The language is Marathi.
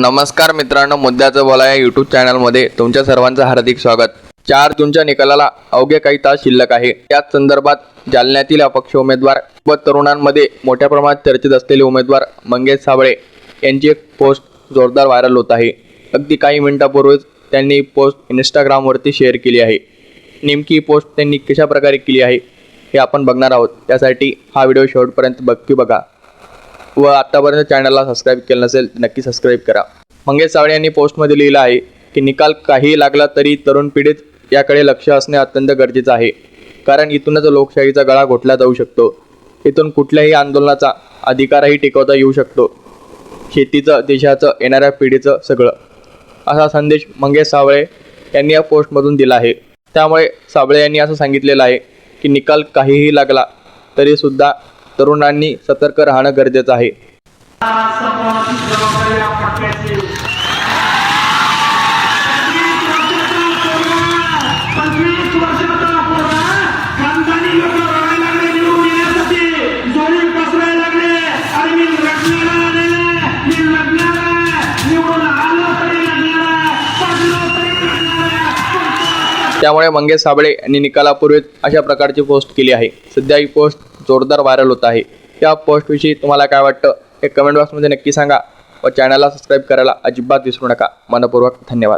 नमस्कार मित्रांनो मुद्द्याचं बोला या यूट्यूब चॅनलमध्ये तुमच्या सर्वांचं हार्दिक स्वागत. चार जूनच्या निकालाला अवघे काही तास शिल्लक आहे. त्याच संदर्भात जालन्यातील अपक्ष उमेदवार व तरुणांमध्ये मोठ्या प्रमाणात चर्चेत असलेले उमेदवार मंगेश साबळे यांची एक पोस्ट जोरदार व्हायरल होत आहे. अगदी काही मिनिटापूर्वीच त्यांनी पोस्ट इंस्टाग्रामवरती शेअर केली आहे. नेमकी पोस्ट त्यांनी कशा प्रकारे केली आहे हे आपण बघणार आहोत. त्यासाठी हा व्हिडिओ शेवटपर्यंत बघकी बघा. व आत्तापर्यंत चॅनलला सबस्क्राईब केलं नसेल नक्की सबस्क्राईब करा. मंगेश सावळे यांनी पोस्टमध्ये लिहिलं आहे की निकाल काही लागला तरी तरुण पिढीत याकडे लक्ष असणे अत्यंत गरजेचं आहे. कारण इथूनच लोकशाहीचा गळा घोटला जाऊ शकतो. इथून कुठल्याही आंदोलनाचा अधिकारही टिकवता येऊ शकतो. शेतीचं देशाचं येणाऱ्या पिढीचं सगळं. असा संदेश मंगेश सावळे यांनी या पोस्टमधून दिला आहे. त्यामुळे साबळे यांनी असं सांगितलेलं आहे की निकाल काहीही लागला तरीसुद्धा तरुणांनी सतर्क राहणं गरजेचं आहे. त्यामुळे मंगेश साबळे यांनी निकालापूर्वीच अशा प्रकारची पोस्ट केली आहे. सध्या ही पोस्ट जोरदार व्हायरल होत आहे. या पोस्टविषयी तुम्हाला काय वाटतं? हे कमेंट बॉक्समध्ये नक्की सांगा. व चॅनलला सबस्क्राईब करायला अजिबात विसरू नका. मनपूर्वक धन्यवाद.